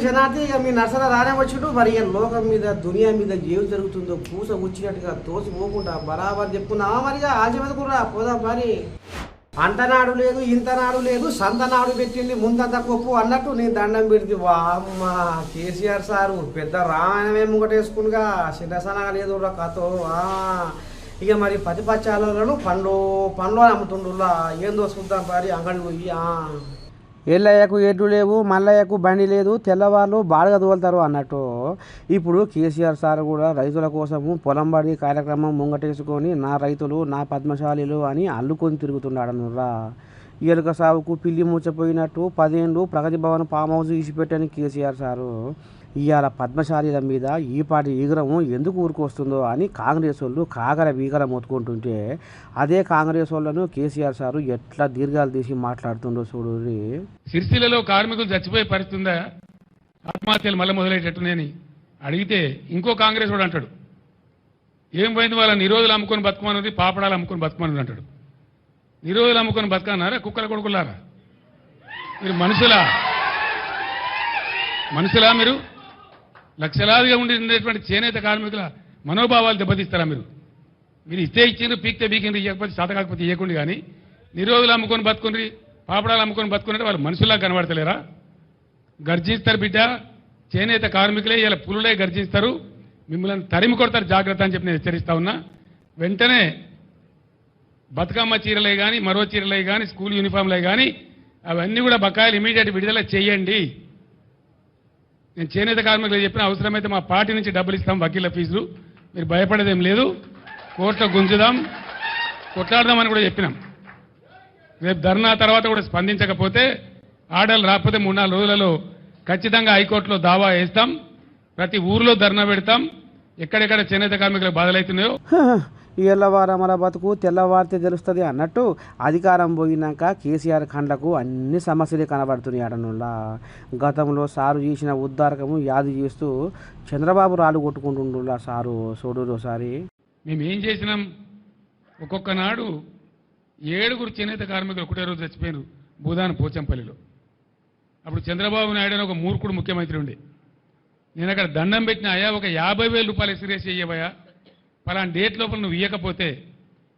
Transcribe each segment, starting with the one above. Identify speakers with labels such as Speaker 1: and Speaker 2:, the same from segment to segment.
Speaker 1: అందరికి ఇక మీ నర్సన రానే వచ్చిండు. మరి ఇక లోకం మీద దునియా మీద ఏం జరుగుతుందో పూస వచ్చినట్టుగా తోసి పోకుండా బరాబర్ చెప్పుకున్నావా మరిగా ఆల్చిమెదకుర్రా పోదాం మరి అంతనాడు లేదు ఇంతనాడు లేదు సంతనాడు పెట్టింది ముందంత కొప్పు అన్నట్టు నేను దండం పెడితే వామ్మ కేసీఆర్ సారు పెద్ద రామాయణమే ముంగటేసుకునిగా చిన్నసనగా లేదు కథో ఆ. ఇక మరి ప్రతిపక్షాలను పండ్లు పండ్లు అమ్ముతుండ్రులా ఏందో చూద్దాం మరి అంగడి పోయి ఎల్లయ్యకు ఎడ్లు లేవు మల్లయ్యకు బండి లేదు తెల్లవాళ్ళు బాడుగ తోలుతారు అన్నట్టు. ఇప్పుడు కేసీఆర్ సార్ కూడా రైతుల కోసము పొలం బడి కార్యక్రమం ముంగటేసుకొని నా రైతులు నా పద్మశాలిలు అని అల్లుకొని తిరుగుతున్నాడనురా ఎలుక సాగుకు పిల్లి మూచపోయినట్టు పదేళ్ళు ప్రగతి భవన్ ఫామ్ హౌస్ ఇసిపెట్టని కేసీఆర్ సారు. ఇవాళ పద్మశాలీల మీద ఈపాటి ఈగరం ఎందుకు ఊరుకొస్తుందో అని కాంగ్రెస్ వాళ్ళు కాగర వీగర మొత్తుకుంటుంటే అదే కాంగ్రెస్ వాళ్ళను కేసీఆర్ సారు ఎట్లా దీర్ఘాలు తీసి మాట్లాడుతుండో చూడు
Speaker 2: సిరిసిల్లలో కార్మికులు చచ్చిపోయే పరిస్థితుందా? ఆత్మహత్యలు మళ్ళీ మొదలయ్యేటట్టునేని అడిగితే ఇంకో కాంగ్రెస్ వాడు అంటాడు. ఏం పోయింది వాళ్ళని నిరోధులు అమ్ముకొని బతుకమన్నది పాపడాలు అమ్ముకొని బతుకమన్నది అంటాడు. నిరోధులు అమ్ముకొని బతకన్నారా కుక్కల కొడుకులారా మీరు మనుషులా? మనుషులా మీరు? లక్షలాదిగా ఉండేటువంటి చేనేత కార్మికుల మనోభావాలు దెబ్బతీస్తారా మీరు? మీరు ఇస్తే ఇచ్చిండ్రు పీక్తే పీకిండ్రు ఇవ్వకపోతే చేత కాకపోతే ఇవ్వకుండా కానీ నిరోధులు అమ్ముకొని బతుకుండ్రి పాపడాలు అమ్ముకొని బతుకున్నట్టు వాళ్ళు మనుషుల్లా కనబడతలేరా? గర్జిస్తారు బిడ్డ చేనేత కార్మికులే ఇలా పులులే గర్జిస్తారు మిమ్మల్ని తరిమి కొడతారు జాగ్రత్త అని చెప్పి నేను హెచ్చరిస్తా ఉన్నా. వెంటనే బతుకమ్మ చీరలే కానీ మరో చీరలే కానీ స్కూల్ యూనిఫామ్లే కానీ అవన్నీ కూడా బకాయిలు ఇమీడియట్ విడుదల చేయండి. నేను చేనేత కార్మికులు చెప్పిన అవసరమైతే మా పార్టీ నుంచి డబ్బులు ఇస్తాం వకీల ఫీజులు. మీరు భయపడేదేం లేదు. కోర్టులో గుంజుదాం. కొట్లాడదామని కూడా చెప్పినాం. రేపు ధర్నా తర్వాత కూడా స్పందించకపోతే ఆర్డర్లు రాకపోతే మూడు నాలుగు రోజులలో ఖచ్చితంగా హైకోర్టులో దావా వేస్తాం. ప్రతి ఊర్లో ధర్నా పెడతాం. ఎక్కడెక్కడ చేనేత కార్మికులకు బాధలవుతున్నాయో
Speaker 1: ఎల్లవారమల బతుకు తెల్లవారితే తెలుస్తుంది అన్నట్టు అధికారం పోయినాక కేసీఆర్ కండ్లకు అన్ని సమస్యలే కనబడుతున్నాయి అడనుల్లా గతంలో సారు చేసిన ఉద్దారకము యాది చేస్తూ చంద్రబాబు రాళ్ళు కొట్టుకుంటుండులా సారు చూడురోసారి మేమేం
Speaker 2: మేము ఏం చేసినాం? ఒక్కొక్క నాడు ఏడుగురు చేనేత కార్మికులు ఒకటే రోజు చచ్చిపోయారు భూదాన పోచంపల్లిలో. అప్పుడు చంద్రబాబు నాయుడు అని ఒక మూర్ఖుడు ముఖ్యమంత్రి ఉండే. నేను అక్కడ దండం పెట్టిన అయ్యా ఒక యాభై వేల రూపాయలు ఎక్స్రేస్ చెయ్యవయ్యా పలానా డేట్ లోపల నువ్వు ఇవ్వకపోతే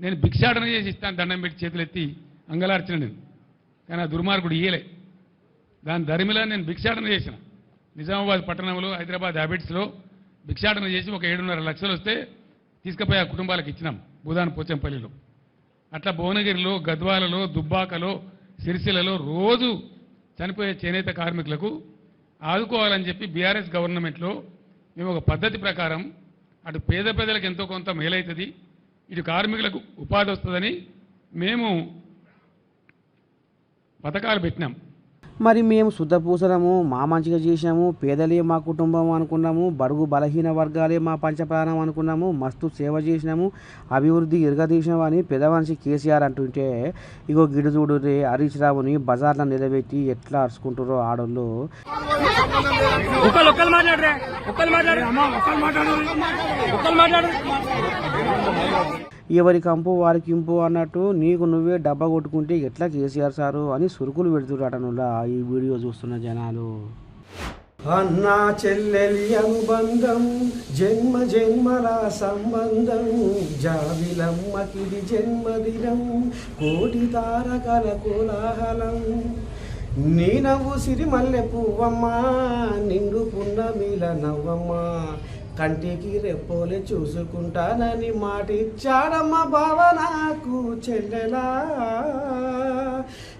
Speaker 2: నేను భిక్షాటన చేసి ఇస్తాను దండం పెట్టి చేతులు ఎత్తి అంగలార్చిన నేను. కానీ ఆ దుర్మార్గుడు ఇయ్యలే. దాని ధరిమిలా నేను భిక్షాటన చేసిన. నిజామాబాద్ పట్టణంలో హైదరాబాద్ హ్యాబిట్స్లో భిక్షాటన చేసి ఒక ఏడున్నర లక్షలు వస్తే తీసుకుపోయి ఆ కుటుంబాలకు ఇచ్చినాం భూదాన్ పోచంపల్లిలో. అట్లా భువనగిరిలో గద్వాలలో దుబ్బాకలో సిరిసిలలో రోజు చనిపోయే చేనేత కార్మికులకు ఆదుకోవాలని చెప్పి బీఆర్ఎస్ గవర్నమెంట్లో మేము ఒక పద్ధతి ప్రకారం అటు పేద ప్రజలకు ఎంతో కొంత మేలవుతుంది ఇటు కార్మికులకు ఉపాధి వస్తుందని మేము పథకాలు పెట్టినాం.
Speaker 1: మరి మేము శుద్ధ పూసలము మా మంచిగా చేసినాము పేదలే మా కుటుంబం అనుకున్నాము బడుగు బలహీన వర్గాలే మా పంచప్రాణం అనుకున్నాము మస్తు సేవ చేసినాము అభివృద్ధి ఎరగదీసినాము అని పెదమనిషి కేసీఆర్ అంటుంటే ఇగో గిడు చూడు రే హరీష్ రావుని బజార్లో నిలబెట్టి ఎట్లా అరుచుకుంటారో ఆడోళ్ళు.
Speaker 3: ఒక్కరు
Speaker 1: ఎవరి కంపు వారికి ఇంపు అన్నట్టు నీకు నువ్వే డబ్బా కొట్టుకుంటే ఎట్లా కేసీఆర్ సారు అని సురుకులు పెడుతురాటనులా ఈ వీడియో చూస్తున్న జనాలు. అన్నా చెల్లెలి అనుబంధం జన్మ జన్మల సంబంధం జావిలమ్మకిది జన్మదినం కోటి తారకల కోలాహలం. నీ నవ్వు సిరిమల్లె పువ్వమ్మా నిండు పున్నమిల నవ్వమ్మా కంటికి రెప్పోలే చూసుకుంటానని మాటిచ్చాడమ్మ బావ నాకు చెల్లెలా.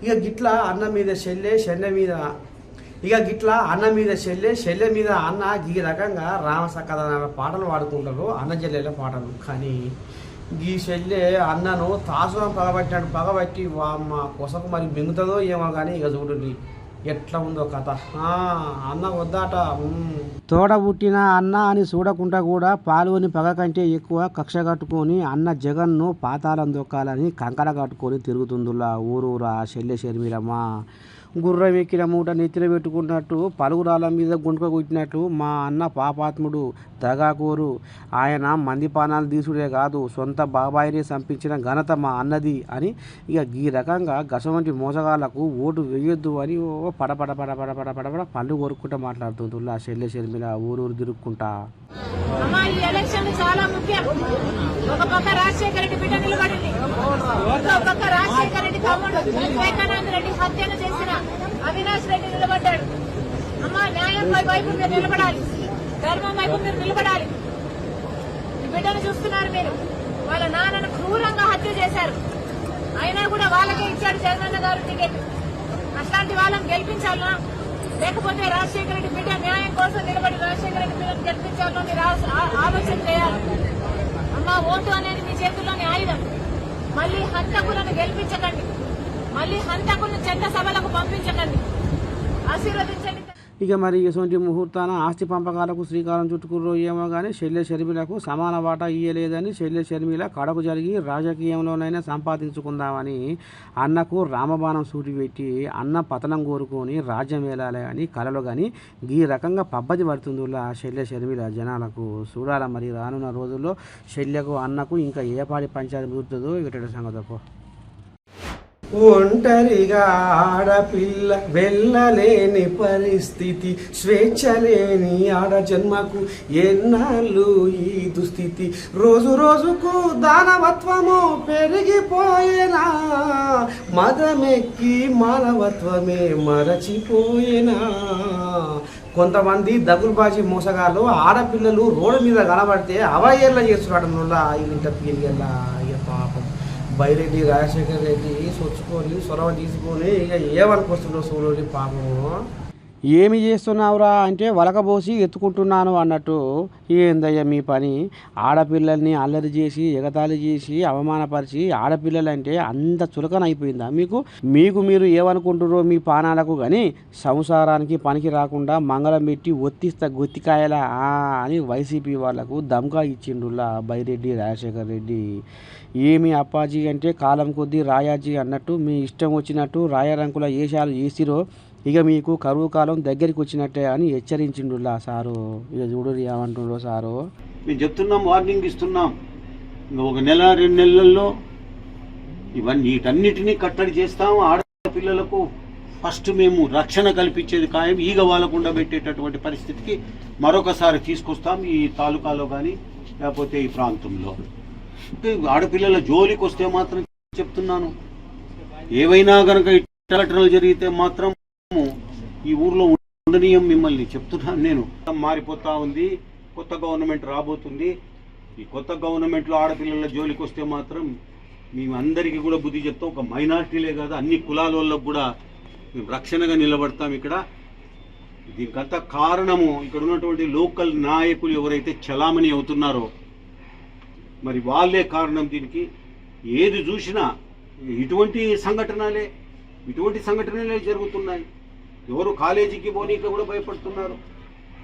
Speaker 1: ఇక గిట్లా అన్న మీద చెల్లె చెల్లె మీద. ఇక గిట్లా అన్న మీద చెల్లె చెల్లె మీద అన్న ఈ రకంగా రామసక్కదన పాటలు పాడుకుంటారు అన్న చెల్లెల పాటలు. కానీ ఈ చెల్లె అన్నను తాసురం పగబట్టినాడు పగబట్టి వామ్మ కొసకు మరి మింగుతుందో ఏమో కానీ ఇక చూడండి. ఎట్లా ఉందో కథ. అన్న వద్దాట. తోడ పుట్టిన అన్న అని చూడకుండా కూడా పాల్గొని పగ కంటే ఎక్కువ కక్ష కట్టుకొని అన్న జగన్ను పాతాళం దొక్కాలని కంకర కట్టుకొని తిరుగుతుందిలా ఊరూరా శల్య షర్మిలమ్మ. గుర్రం ఎక్కిన మూట నెత్తిన పెట్టుకున్నట్టు పలుగురాల మీద గుంటుక కొట్టినట్టు మా అన్న పాపాత్ముడు దగాకోరు ఆయన మందిపానాలు తీసుడే కాదు సొంత బాబాయిని చంపించిన ఘనత మా అన్నది అని ఇక ఈ రకంగా గసవంటి మోసగాళ్ళకు ఓటు వేయొద్దు అని ఓ పడపడ పడపడ పడపడ పళ్ళు కొరుక్కుంటా మాట్లాడుతుంది ఆ చెల్లె షర్మిల ఊరూరు తిరుక్కుంటా.
Speaker 4: ఈ ఎలక్షన్ చాలా ముఖ్యం. ఒక పక్క రాజశేఖర రెడ్డి బిడ్డ నిలబడింది. పక్క రాజశేఖర రెడ్డి తమ్ముడు వివేకానంద రెడ్డి చేసిన అవినాష్ రెడ్డి నిలబడ్డాడు అమ్మా వైపు మీరు నిలబడాలి. ధర్మం వైపు మీరు నిలబడాలి. ఈ బిడ్డను చూస్తున్నారు మీరు. వాళ్ళ నాన్నను క్రూరంగా హత్య చేశారు. అయినా కూడా వాళ్ళకే ఇచ్చాడు జగనన్న గారు టికెట్. అట్లాంటి వాళ్ళని గెలిపించాలనా లేకపోతే రాజశేఖర రెడ్డి బిడ్డ న్యాయం కోసం నిలబడి రాజశేఖర రెడ్డి బిడ్డను గెలిపించాలని మీరు ఆలోచన చేయాలి. అమ్మ ఓటు అనేది మీ చేతుల్లోని ఆయుధం. మళ్ళీ హంతకులను గెలిపించకండి. మళ్ళీ హంతకులను చట్ట సభలకు పంపించకండి. ఆశీర్వదించండి
Speaker 1: ఇక మరి ఇటువంటి ముహూర్తాన ఆస్తి పంపకాలకు శ్రీకారం చుట్టుకుర్రో ఏమో కానీ శల్య షర్మిలకు సమాన వాటా ఇయ్యలేదని శల్య షర్మిల కడకు జరిగి రాజకీయంలోనైనా సంపాదించుకుందామని అన్నకు రామబాణం సూటిపెట్టి అన్న పతనం కోరుకొని రాజ్యం వేలాలి అని కలలో కానీ ఈ రకంగా పబ్బతి పడుతుందిలా శల్య షర్మిల జనాలకు. చూడాల మరి రానున్న రోజుల్లో శల్యకు అన్నకు ఇంకా ఏ పాడి పంచాయతీ కుదురుతుందో ఇక్కడ సంగతపో ఒంటరిగా ఆడపిల్ల వెళ్ళలేని పరిస్థితి స్వేచ్ఛ లేని ఆడ జన్మకు ఎన్నాళ్ళు ఈ దుస్థితి? రోజు రోజుకు దానవత్వము పెరిగిపోయేనా? మదమెక్కి మానవత్వమే మరచిపోయేనా? కొంతమంది దగులుబాజీ మోసగాళ్ళు ఆడపిల్లలు రోడ్డు మీద కనబడితే అవయ్యేళ్ళ చేస్తున్నాడు ఇంత పీరియల్లా బైరెడ్డి రాజశేఖర్ రెడ్డి సొచ్చుకొని సొరవ తీసుకొని ఇక ఏమనుకొస్తున్నావు సూర్యుడి పాపము? ఏమి చేస్తున్నావురా అంటే వలకబోసి ఎత్తుకుంటున్నాను అన్నట్టు ఏందయ్యా మీ పని? ఆడపిల్లల్ని అల్లరి చేసి ఎగతాళి చేసి అవమానపరిచి ఆడపిల్లలంటే అంత చులకన అయిపోయిందా మీకు? మీకు మీరు ఏమనుకుంటున్నారో మీ పానాలకు కానీ సంసారానికి పనికి రాకుండా మంగళం పెట్టి ఒత్తిస్తా గొత్తికాయలా అని వైసీపీ వాళ్ళకు దమ్కా ఇచ్చిండులా బైరెడ్డి రాజశేఖర్ రెడ్డి. ఏమి అప్పాజీ అంటే కాలం కొద్దీ రాయాజీ అన్నట్టు మీ ఇష్టం వచ్చినట్టు రాయరంకుల ఏషాలు వేసిరో ఇక మీకు కరువు కాలం దగ్గరికి వచ్చినట్టే అని హెచ్చరించిండులా సారు. ఇక చూడు ఏమంటుండో సారు.
Speaker 5: మేము చెప్తున్నాం వార్నింగ్ ఇస్తున్నాం. ఒక నెల రెండు నెలల్లో ఇవన్నీ వీటన్నిటినీ కట్టడి చేస్తాం. ఆడపిల్లలకు ఫస్ట్ మేము రక్షణ కల్పించేది ఖాయం. ఈగ వాళ్ళకుండా పెట్టేటటువంటి పరిస్థితికి మరొకసారి తీసుకొస్తాం ఈ తాలూకాలో కానీ లేకపోతే ఈ ప్రాంతంలో. ఆడపిల్లల జోలికి వస్తే మాత్రం చెప్తున్నాను. ఏవైనా కనుక ఇట్టలు జరిగితే మాత్రం ఈ ఊర్లో ఉండనీయం మిమ్మల్ని చెప్తున్నాను నేను. మారిపోతా ఉంది కొత్త గవర్నమెంట్ రాబోతుంది. ఈ కొత్త గవర్నమెంట్లో ఆడపిల్లల జోలికి వస్తే మాత్రం మేము అందరికీ కూడా బుద్ధి చెప్తాం ఒక మైనార్టీలే కాదు అన్ని కులాల వాళ్ళకు కూడా మేము రక్షణగా నిలబడతాం ఇక్కడ. దీనికంతా కారణము ఇక్కడ ఉన్నటువంటి లోకల్ నాయకులు ఎవరైతే చలామణి అవుతున్నారో మరి వాళ్ళే కారణం దీనికి. ఏది చూసినా ఇటువంటి సంఘటనలే ఇటువంటి సంఘటనలే జరుగుతున్నాయి. ఎవరు కాలేజీకి పోనీకి కూడా భయపడుతున్నారు.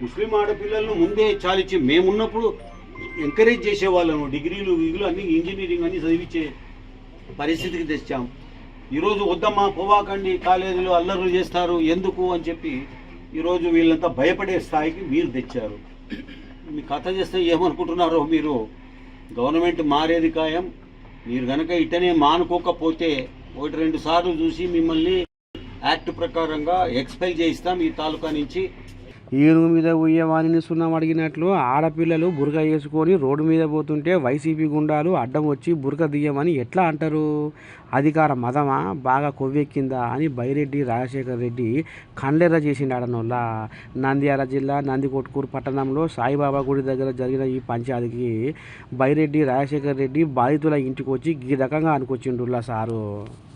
Speaker 5: ముస్లిం ఆడపిల్లలను ముందే చాలిచ్చి మేమున్నప్పుడు ఎంకరేజ్ చేసేవాళ్ళము. డిగ్రీలు ఇగులు అన్ని ఇంజనీరింగ్ అన్ని చదివించే పరిస్థితికి తెచ్చాం. ఈరోజు వద్దమ్మా పోవాకండి కాలేజీలో అల్లర్లు చేస్తారు ఎందుకు అని చెప్పి ఈరోజు వీళ్ళంతా భయపడే స్థాయికి మీరు తెచ్చారు. మీ కథ చేస్తే ఏమనుకుంటున్నారో మీరు? గవర్నమెంట్ మారేది ఖాయం. మీరు కనుక ఇట్టనే మానుకోకపోతే ఒకటి రెండు సార్లు చూసి మిమ్మల్ని యాక్ట్ ప్రకారంగా ఎక్స్పెల్ చేయిస్తాం ఈ తాలూకా నుంచి.
Speaker 1: ఏనుగు మీద పోయే సున్నం అడిగినట్లు ఆడపిల్లలు బురక వేసుకొని రోడ్డు మీద పోతుంటే వైసీపీ గుండాలు అడ్డం వచ్చి బురక దియ్యమని ఎట్లా అంటారు? అధికార మదమా? బాగా కొవ్వెక్కిందా? అని బైరెడ్డి రాజశేఖర్ రెడ్డి కండ్లెర్ర చేసిండాడనోళ్ళ నంద్యాల జిల్లా నందికొట్కూరు పట్టణంలో సాయిబాబా గుడి దగ్గర జరిగిన ఈ పంచాయతీకి బైరెడ్డి రాజశేఖర్ రెడ్డి బాధితుల ఇంటికి వచ్చి ఈ రకంగా అనుకొచ్చిండుల్లా సారు.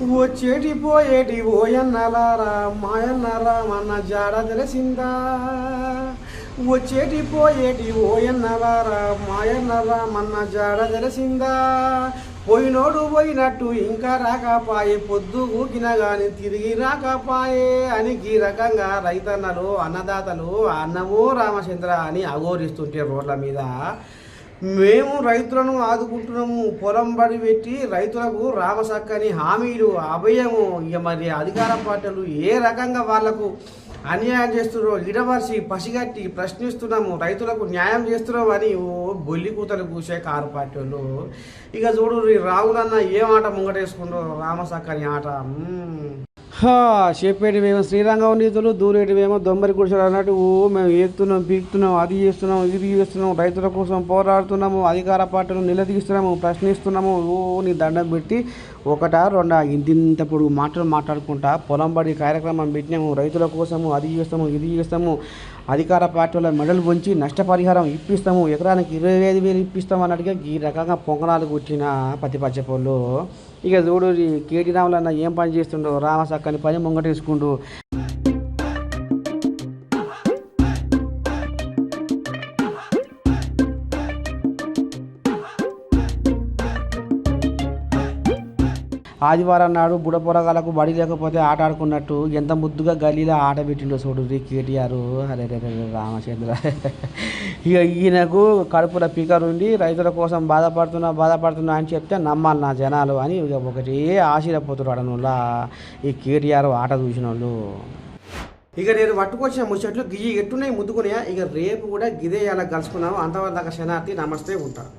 Speaker 1: వచ్చేటి పోయేటి ఓయన్నలారా మాయన్నరా మన జాడ తెలిసిందా? వచ్చేటి పోయేటి ఓయన్నలారా మాయన్నరా మన జాడ తెలిసిందా? పోయినోడు పోయినట్టు ఇంకా రాకపాయే పొద్దు ఊకిన గాని తిరిగి రాకపాయే అని ఈ రకంగా రైతన్నలు అన్నదాతలు అన్నమో రామచంద్ర అని అఘోరిస్తుంటే రోడ్ల మీద మేము రైతులను ఆదుకుంటున్నాము. పొలం బడి పెట్టి రైతులకు రామసక్కని హామీలు అభయము ఇక మరి అధికార పార్టీలు ఏ రకంగా వాళ్ళకు అన్యాయం చేస్తున్నారో ఇడమర్చి పసిగట్టి ప్రశ్నిస్తున్నాము. రైతులకు న్యాయం చేస్తున్నాం అని ఓ బొల్లి కూతలు కూసే కారు పార్టీ వాళ్ళు ఇక చూడు రాహుల్ అన్న ఏం ఆట ముంగటేసుకుంటారో రామసక్కని ఆట. చెప్పేటివేమో శ్రీరంగం నీతులు దూరేటివేమో దొంబరి గుడిసెలు అన్నట్టు ఓ మేము ఏకుతున్నాం పీకుతున్నాం అది చేస్తున్నాం ఇది చేస్తున్నాం రైతుల కోసం పోరాడుతున్నాము అధికార పార్టీలు నిలదీస్తున్నాము ప్రశ్నిస్తున్నాము ఓ నీ దండం పెట్టి ఒకట రెండు ఇంతింత పొడుగు మాటలు మాట్లాడుకుంటా పొలం బడి కార్యక్రమం పెట్టినాము రైతుల కోసము అది చేస్తాము ఇది చేస్తాము అధికార పార్టీల మెడలు పొంచి నష్టపరిహారం ఇప్పిస్తాము ఎకరానికి ఇరవై ఐదు వేలు ఇప్పిస్తాం అన్నట్టుగా ఈ రకంగా పొంగనాలు కొట్టిన పొల్లు ఇక చూడు కేటీ కేటీ రాములన్న ఏం పని చేస్తుండో రామసక్కని పని ముంగటేసుకుంటూ ఆదివారం నాడు బుడపొరగాలకు బడి లేకపోతే ఆట ఆడుకున్నట్టు ఎంత ముద్దుగా గలీలో ఆట పెట్టిండో చూడు రీ కేటీఆర్. అరే రే రే రామచంద్ర. ఇక ఈయనకు కడుపుల పీకర్ ఉండి రైతుల కోసం బాధపడుతున్నా బాధపడుతున్నా అని చెప్తే నమ్మాలి నా జనాలు అని ఇక ఒకటి ఆశీర్వపోతున్నారు అడనులా ఈ కేటీఆర్ ఆట చూసిన వాళ్ళు ఇక నేను పట్టుకొచ్చిన ముచ్చట్లు గియ్యి ఎట్టున్నాయి ముద్దుకున్నాయా? ఇక రేపు కూడా గిదే అలా కలుసుకున్నాము అంతవరకు దాకా శనార్థి నమస్తే ఉంటారు